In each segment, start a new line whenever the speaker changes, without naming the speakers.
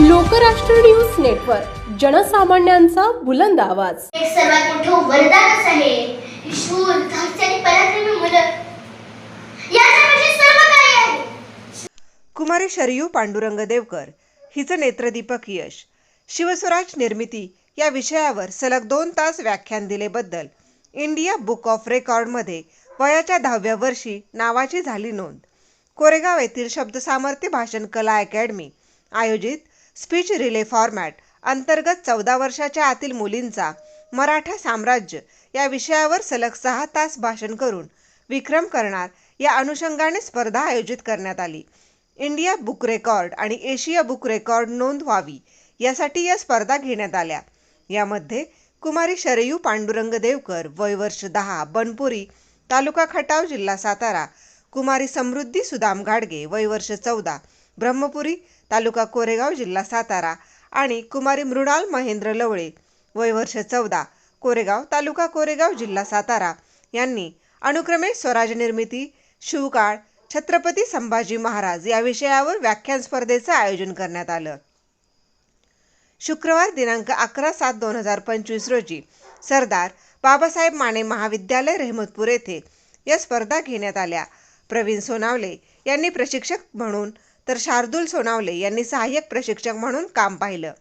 Lokrashtra news network जनसामान्यांचा बुलंद आवाज.
एक सर्वात मोठं वरदानच आहे शूर धाडसी आणि पराक्रमी मुलं. याच्यापाशी सर्व काही आहे.
कुमारी शरयू पांडुरंग देवकर हिचं नेत्रदीपक यश. शिवस्वराज निर्मिती या विषयावर सलग दोन तास व्याख्यान दिलेबद्दल इंडिया बुक ऑफ रेकॉर्डमध्ये वयाच्या दहाव्या वर्षी नावाची झाली नोंद. कोरेगाव येथील शब्दसामर्थ्य भाषण कला अकॅडमी आयोजित स्पीच रिले फॉर्मॅट अंतर्गत चौदा वर्षाच्या आतील मुलींचा मराठा साम्राज्य या विषयावर सलग सहा तास भाषण करून विक्रम करणार या अनुषंगाने स्पर्धा आयोजित करण्यात आली. इंडिया बुक रेकॉर्ड आणि एशिया बुक रेकॉर्ड नोंद व्हावी यासाठी या स्पर्धा घेण्यात आल्या. यामध्ये कुमारी शरयू पांडुरंग देवकर वय वर्ष दहा बनपुरी तालुका खटाव जिल्हा सातारा कुमारी समृद्धी सुदाम गाडगे वय वर्ष चौदा ब्रह्मपुरी तालुका कोरेगाव जिल्हा सातारा आणि कुमारी मृणाल महेंद्र लवळे. वय वर्ष चौदा कोरेगाव तालुका कोरेगाव जिल्हा सातारा. यांनी अनुक्रमे स्वराज निर्मिती शिवकाळ छत्रपती संभाजी महाराज या विषयावर व्याख्यान स्पर्धेचं आयोजन करण्यात आलं. शुक्रवार दिनांक अकरा सात दोन हजार पंचवीस रोजी सरदार बाबासाहेब माने महाविद्यालय रेहमतपूर येथे या स्पर्धा घेण्यात आल्या. प्रवीण सोनावले यांनी प्रशिक्षक म्हणून तर शार्दूल सोनावले यांनी सहाय्यक प्रशिक्षक म्हणून काम पाहिलं.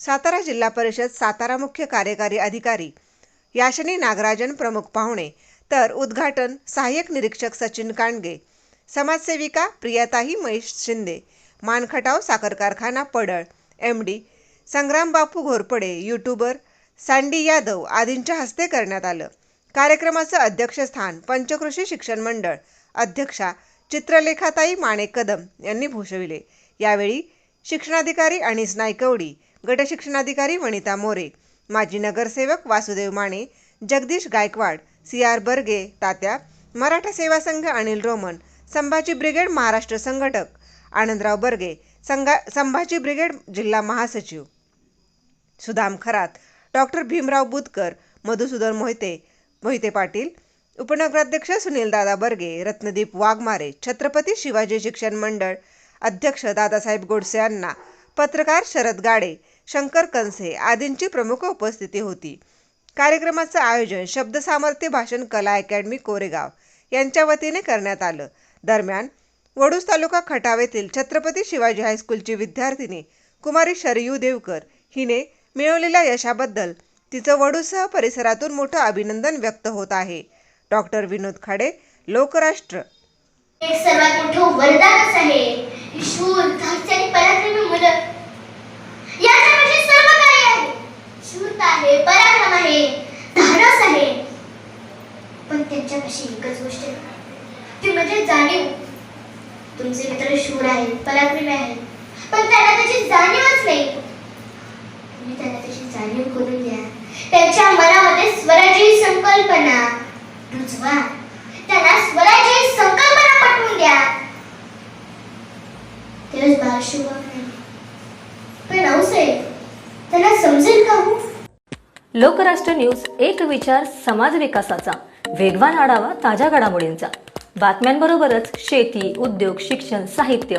सातारा जिल्हा परिषद सातारा मुख्य कार्यकारी अधिकारी याशनी नागराजन प्रमुख पाहुणे तर उद्घाटन सहाय्यक निरीक्षक सचिन कांडगे समाजसेविका प्रियाताई महेश शिंदे मानखटाव साखर कारखाना Padal M D Sangrambapu Ghorpade YouTuber Sandi Yadav आदींच्या हस्ते करण्यात आलं. कार्यक्रमाचं अध्यक्षस्थान पंचकृषी शिक्षण मंडळ अध्यक्षा चित्रलेखाताई माणे कदम यांनी भूषविले. यावेळी शिक्षणाधिकारी अनिस नायकवडी गटशिक्षणाधिकारी वनिता मोरे माजी नगरसेवक Vasudev Mane Jagdish Gaikwad C R Barge Tatya Maratha Seva Sangh Anil Roman Sambhaji brigade Maharashtra संघटक आनंदराव बर्गे संघा संभाजी ब्रिगेड जिल्हा महासचिव सुदाम खरात डॉक्टर भीमराव बुतकर मधुसूदन मोहिते मोहिते पाटील उपनगराध्यक्ष सुनीलदादा बर्गे रत्नदीप वाघमारे छत्रपती शिवाजी शिक्षण मंडळ अध्यक्ष दादासाहेब गोडसे यांना पत्रकार शरद गाडे शंकर कंसे आदींची प्रमुख उपस्थिती होती. कार्यक्रमाचं आयोजन शब्दसामर्थ्य भाषण कला अकॅडमी कोरेगाव यांच्या वतीने करण्यात आलं. दरम्यान वडूस तालुका खटाव येथील छत्रपती शिवाजी हायस्कूलची विद्यार्थिनी कुमारी शरयू देवकर हिने मिळवलेल्या यशाबद्दल तिचं वडूसह परिसरातून मोठं अभिनंदन व्यक्त होत आहे. डॉक्टर विनोद खाडे लोकराष्ट्र.
एक सर्वात मोठं वरदानच आहे. ही शूर धाडसी आणि पराक्रमी मुलं. याच्यापाशी सर्व काही आहे. शूरता आहे पराक्रम आहे धाडस आहे. पण त्यांच्यापाशी एकच गोष्ट आहे. ती म्हणजे जाणीव. तुमचे मित्र शूर आहेत पराक्रमी आहेत. पण त्यांना त्याची जाणीवच नाही. तुम्ही त्यांना त्याची जाणीव करून द्या. त्यांच्या मनामध्ये स्वराची संकल्पना. रुजवा त्यांना स्वराज्य संकल्पना पटवून द्या. तेच बाळशिव पण औसाहेब त्यांना समजेल का हो?
लोकराष्ट्र न्यूज एक विचार समाज विकासाचा. वेगवान आढावा ताज्या घडामोडींचा. बातम्यांबरोबरच शेती उद्योग शिक्षण साहित्य